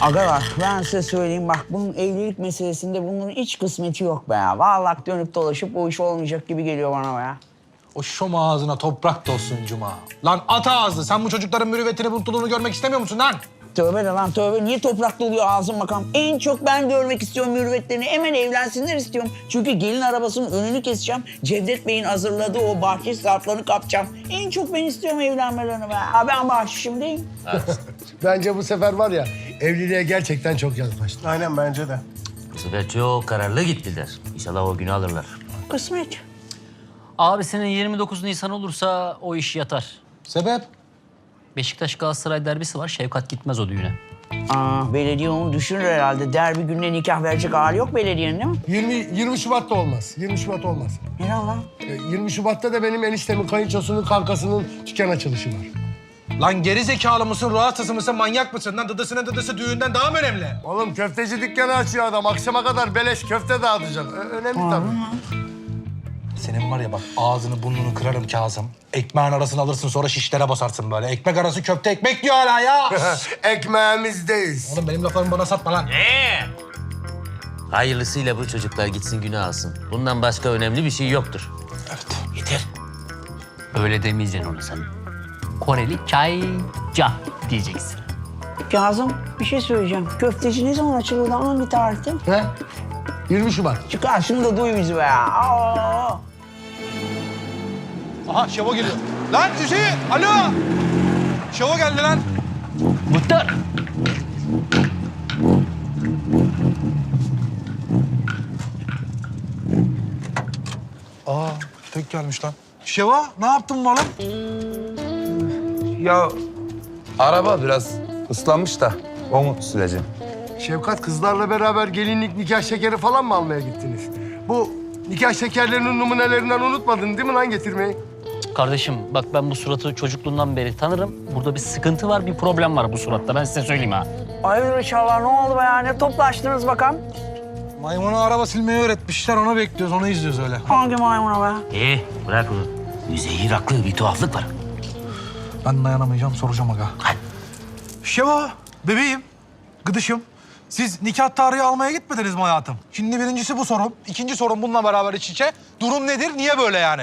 Agalar ben size söyleyeyim bak bunun evlilik meselesinde bunun hiç kısmeti yok be ya. Vallahi dönüp dolaşıp bu iş olmayacak gibi geliyor bana be ya. O şom ağzına toprak dolsun Cuma. Lan at ağzı. Sen bu çocukların mürüvvetini, mutluluğunu görmek istemiyor musun lan? Tövbe de lan tövbe. Niye toprakta oluyor ağzım bakalım? En çok ben görmek istiyorum mürüvvetlerini. Hemen evlensinler istiyorum. Çünkü gelin arabasının önünü keseceğim. Cevdet Bey'in hazırladığı o bahçe zarflarını kapacağım. En çok ben istiyorum evlenmelerini be. Ha ben bahşişimdeyim. Bence bu sefer var ya evliliğe gerçekten çok yaklaştı. Aynen bence de. Bu sefer çok kararlı gittiler. İnşallah o günü alırlar. Kısmet. Abisinin 29 Nisan olursa o iş yatar. Sebep? Beşiktaş Galatasaray derbisi var. Şevkat gitmez o düğüne. Aa, belediye onu düşünür herhalde. Derbi gününe nikah verecek hali yok belediyenin değil mi? 20, 20 Şubat'ta olmaz. 20 Şubat olmaz. Neden lan? E, 20 Şubat'ta da benim eniştemin kayınçosunun kankasının dükkan açılışı var. Lan geri zekalı mısın, ruh hastası mısın, manyak mısın? Lan dıdısının dıdısı düğünden daha mı önemli? Oğlum köfteci dükkanı açıyor adam. Akşama kadar beleş köfte dağıtacak. Ö- önemli tabii. Senin var ya bak ağzını burnunu kırarım Kazım. Ekmeğin arasını alırsın sonra şişlere basarsın böyle. Ekmek arası köfte ekmek diyor hala ya. Ekmeğimizdeyiz. Oğlum benim laflarımı bana satma lan. Ee? Hayırlısıyla bu çocuklar gitsin günü alsın. Bundan başka önemli bir şey yoktur. Evet. Yeter. Öyle demeyeceksin onu sen. Koreli çayca diyeceksin. Kazım bir şey söyleyeceğim. Köfteci ne zaman açılıyor lan hangi tarihte? He? 20 Şubat. Çıkar şunu da duy bizi be ya. Aa! Aha Şevo geliyor. Lan Hüseyin, alo. Şevo geldi lan. Muhtar. Aa, tek gelmiş lan. Şevo, ne yaptın malım? Ya araba biraz ıslanmış da onu süreceğim. Şevkat kızlarla beraber gelinlik nikah şekeri falan mı almaya gittiniz? Bu nikah şekerlerinin numunelerinden unutmadın değil mi lan getirmeyi? Kardeşim bak ben bu suratı çocukluğundan beri tanırım. Burada bir sıkıntı var, bir problem var bu suratta. Ben size söyleyeyim ha. Hayırdır inşallah ne oldu be ya? Ne toplaştınız bakalım? Maymuna araba silmeyi öğretmişler, onu bekliyoruz, onu izliyoruz öyle. Hangi maymuna be? Ee, bırak onu. Müzehir haklı, bir tuhaflık var. Ben dayanamayacağım, soracağım aga. Şevo, bebeğim, gıdışım. Siz nikah tarihi almaya gitmediniz mi hayatım? Şimdi birincisi bu sorum. İkinci sorum bununla beraber iç içe. Durum nedir, niye böyle yani?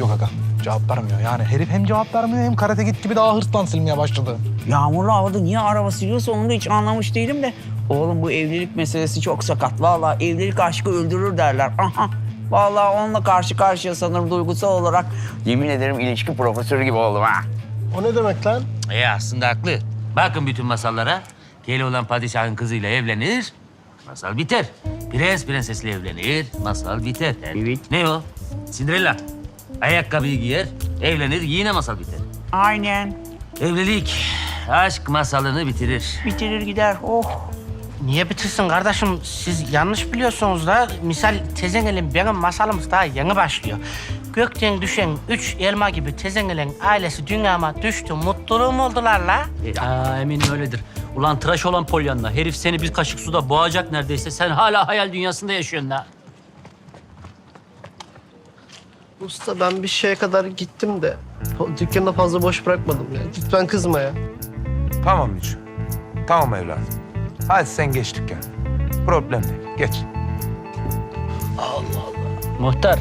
Yok aga, cevap vermiyor. Yani herif hem cevap vermiyor hem karate git gibi daha hırslan silmeye başladı. Yağmurlu havada niye araba siliyorsa onu da hiç anlamış değilim de. Oğlum bu evlilik meselesi çok sakat. Vallahi evlilik aşkı öldürür derler. Aha. Vallahi onunla karşı karşıya sanırım duygusal olarak. Yemin ederim ilişki profesörü gibi oldum ha. O ne demek lan? Ee, aslında haklı. Bakın bütün masallara. Keloğlan padişahın kızıyla evlenir, masal biter. Prens prensesle evlenir, masal biter. Evet. Ne o? Cinderella. Ayakkabıyı giyer, evlenir, yine masal biter. Aynen. Evlilik aşk masalını bitirir. Bitirir gider. Oh. Niye bitirsin kardeşim? Siz yanlış biliyorsunuz da. Misal Tezengel'in benim masalımız daha yeni başlıyor. Gökten düşen üç elma gibi Tezengel'in ailesi dünyama düştü. Mutluluğum oldular la. Ha, eminim öyledir. Ulan tıraş olan Pollyanna. Herif seni bir kaşık suda boğacak neredeyse. Sen hala hayal dünyasında yaşıyorsun ha. Usta ben bir şeye kadar gittim de o dükkanı fazla boş bırakmadım ya. Lütfen kızma ya. Tamam Mücü. Tamam evladım. Hadi sen geç dükkan. Problem değil. Geç. Muhtar.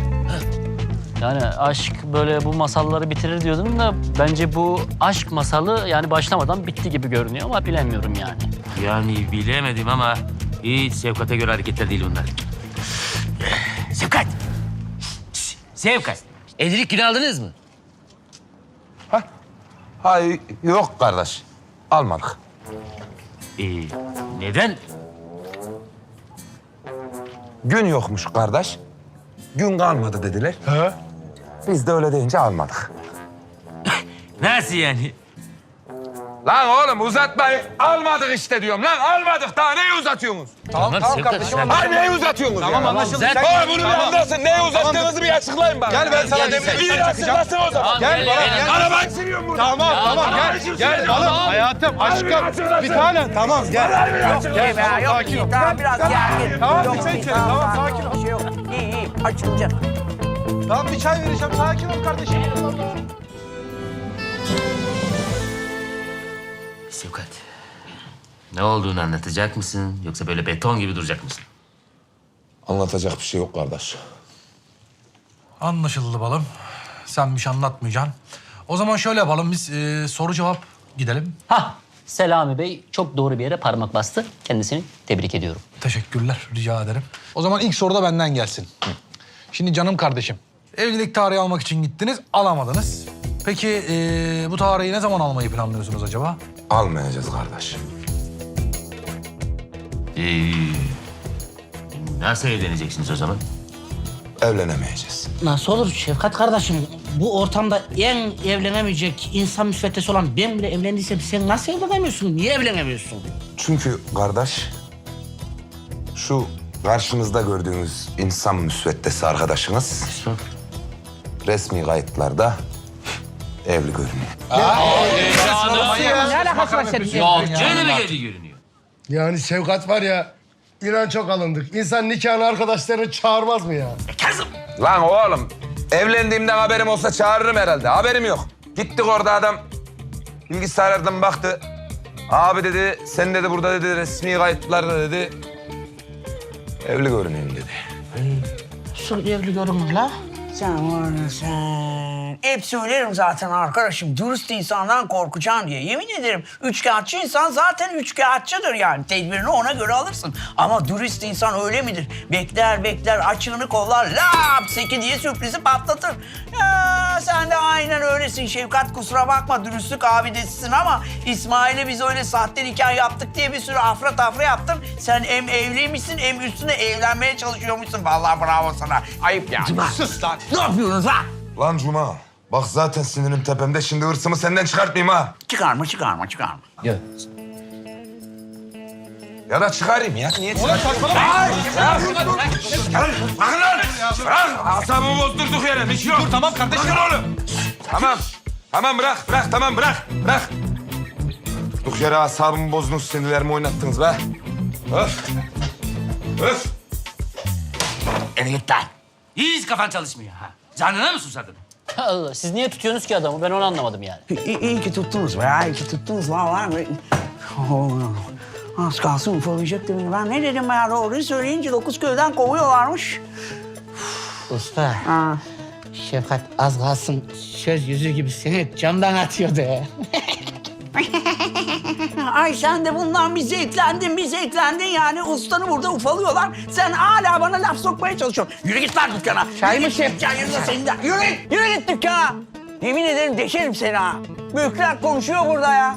Yani aşk böyle bu masalları bitirir diyordun da bence bu aşk masalı yani başlamadan bitti gibi görünüyor ama bilemiyorum yani. Yani bilemedim ama hiç Sevkat'e göre hareketler değil bunlar. Sevkat! Sevkat! Evlilik günü aldınız mı? Hayır yok kardeş. Almadık. Ee, neden? Gün yokmuş kardeş. Gün kalmadı dediler. He. Biz de öyle deyince almadık. Nasıl yani? Lan oğlum uzatmayın. Almadık işte diyorum lan. Almadık daha neyi uzatıyorsunuz? Tamam, tamam kardeşim. Hayır neyi uzatıyorsunuz Tamam anlaşıldı. Sen- Oğlum bunu bir anlasın. Neyi uzattığınızı bir açıklayın bana. Gel ben sana gel. Bir açıklasın o zaman. Gel bana gel. Arabayı sürüyorum burada. Tamam tamam gel. Gel balım hayatım aşkım. Bir tane tamam gel. Yok gel sakin ol. Daha biraz gergin. Tamam, bir çay içelim, tamam, sakin ol. Bir şey yok. İyi iyi açılınca. Tamam bir çay vereceğim sakin ol kardeşim. Sevkat. Ne olduğunu anlatacak mısın? Yoksa böyle beton gibi duracak mısın? Anlatacak bir şey yok kardeş. Anlaşıldı balım. Sen bir şey anlatmayacaksın. O zaman şöyle yapalım biz e, soru cevap gidelim. Hah, Selami Bey çok doğru bir yere parmak bastı. Kendisini tebrik ediyorum. Teşekkürler, rica ederim. O zaman ilk soru da benden gelsin. Şimdi canım kardeşim, evlilik tarihi almak için gittiniz, alamadınız. Peki eee, bu tarihi ne zaman almayı planlıyorsunuz acaba? Almayacağız kardeş. Ee, nasıl evleneceksiniz o zaman? Evlenemeyeceğiz. Nasıl olur Şefkat kardeşim? Bu ortamda en evlenemeyecek insan müsveddesi olan ben bile evlendiysem sen nasıl evlenemiyorsun? Niye evlenemiyorsun? Çünkü kardeş, şu karşınızda gördüğünüz insan müsveddesi arkadaşınız resmi kayıtlarda evli görünüyor. Ne alakası var senin? Yok canım geldi görünüyor. Yani Şevkat var ya, İnan çok alındık. İnsan nikahına arkadaşlarını çağırmaz mı ya? Lan oğlum, evlendiğimden haberim olsa çağırırım herhalde. Haberim yok. Gittik orada adam bilgisayardan baktı. Abi dedi, sen dedi burada dedi resmi kayıtlarda dedi. Evli görünüyorum dedi. Şu evli görünür la. Sen sen. Hep söylerim zaten arkadaşım. Dürüst insandan korkacaksın diye. Yemin ederim üçkağıtçı insan zaten üçkağıtçıdır yani. Tedbirini ona göre alırsın. Ama dürüst insan öyle midir? Bekler bekler açığını kollar lap seki diye sürprizi patlatır. Ya sen de aynen öylesin Şevkat kusura bakma dürüstlük abidesisin ama İsmail'e biz öyle sahte nikah yaptık diye bir sürü afra tafra yaptın. Sen hem evliymişsin hem üstüne evlenmeye çalışıyormuşsun. Vallahi bravo sana. Ayıp yani. Sus lan. Ne yapıyorsunuz ha? Lan Cuma, bak zaten sinirim tepemde. Şimdi hırsımı senden çıkartmayayım ha. Çıkarma, çıkarma, çıkarma. Ya da çıkarayım ya. Niye çıkarayım? Ay, Bakın lan. Bırak. Asabımı bozdurduk yere. Bir şey yok. Dur, tamam kardeşim. Bırakın oğlum. Tamam. Tamam bırak, bırak. Tamam bırak. Bırak. Durduk yere asabımı bozdunuz, sinirlerimi oynattınız be. Öf. Öf. Eli git lan. Hiç kafan çalışmıyor ha. Canına mı susadın? Allah, siz niye tutuyorsunuz ki adamı? Ben onu anlamadım yani. İyi, iyi ki tuttunuz be iyi ki tuttunuz vallahi. Oh, az kalsın ufalayacak beni. Ben ne dedim ya doğruyu söyleyince dokuz köyden kovuyorlarmış. Usta, Ha. Şefkat az kalsın söz yüzü gibi seni camdan atıyordu. Ay sen de bundan bir zevklendin, bir zevklendin yani. Ustanı burada ufalıyorlar. Sen hala bana laf sokmaya çalışıyorsun. Yürü git lan dükkana. Çay Yürü mı şef? Dükkan yanında senin de. Yürü, yürü git dükkana. Yemin ederim deşerim seni ha. Büyükler konuşuyor burada ya.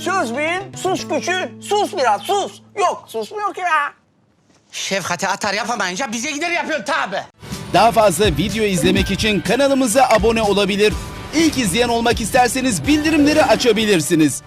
Söz büyüğün, sus küçüğün. Sus biraz, sus. Yok, susmuyor ki ya. Şefkat'e atar yapamayınca bize gider yapıyorsun tabi. Daha fazla video izlemek için kanalımıza abone olabilir. İlk izleyen olmak isterseniz bildirimleri açabilirsiniz.